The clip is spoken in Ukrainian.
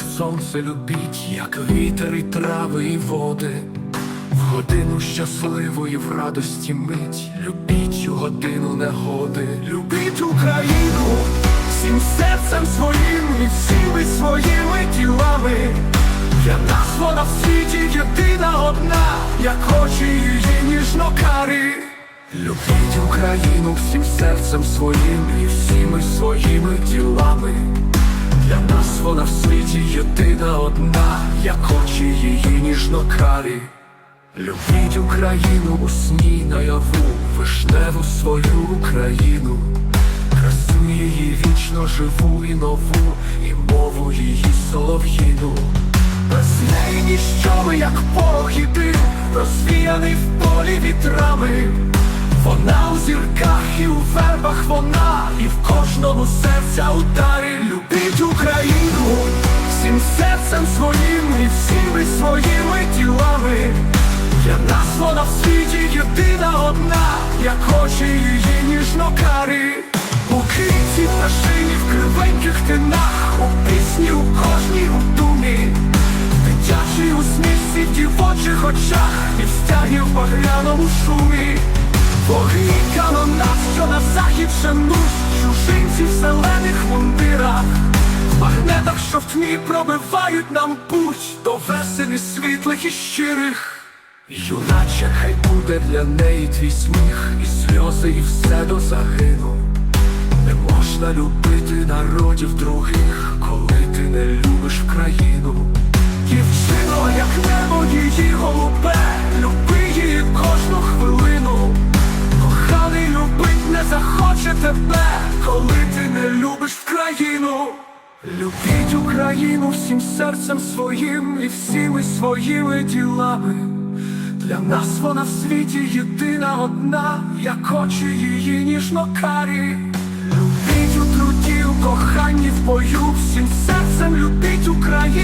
сонце любіть, як вітер і трави і води. В годину щасливої в радості мить, любіть у годину негоди, любіть Україну всім серцем своїм і всіми своїми ділами. Для нас вона в світі єдина одна, як очі її ніжно карі. Любіть Україну всім серцем своїм і всіми своїми ділами. Вона в світі єдина одна, як очі її ніжно карі. Любіть Україну у сні наяву, вишневу свою Україну, красу її вічно живу і нову, і мову її солов'їну. Без неї ніщо ми, як і розвіяний в полі вітрами. Вона у зірках і у вербах вона, і в кожному серця ударі. Любіть Україну в світі єдина одна, як очі її ніжно карі. У квітці пташині в кривеньких тинах, у пісні у кожній у думі, дитячій усмішці в дівочих очах, і в стягі в багряному шумі. Боги канонат, що на захід шануть, чужинці в зелених мундирах, в магнетах, що в тьмі пробивають нам путь до веселі світлих і щирих. Юначе, хай буде для неї твій сміх, і сльози, і все до загину. Не можна любити народів других, коли ти не любиш країну. Дівчино, як небо її голубе, люби її кожну хвилину. Коханий любить не захоче тебе, коли ти не любиш країну. Любіть Україну всім серцем своїм і всіми своїми ділами. Для нас вона в світі єдина одна, як очі її ніжно карі. Любіть у труді, у коханні в бою, всім серцем любіть Україну.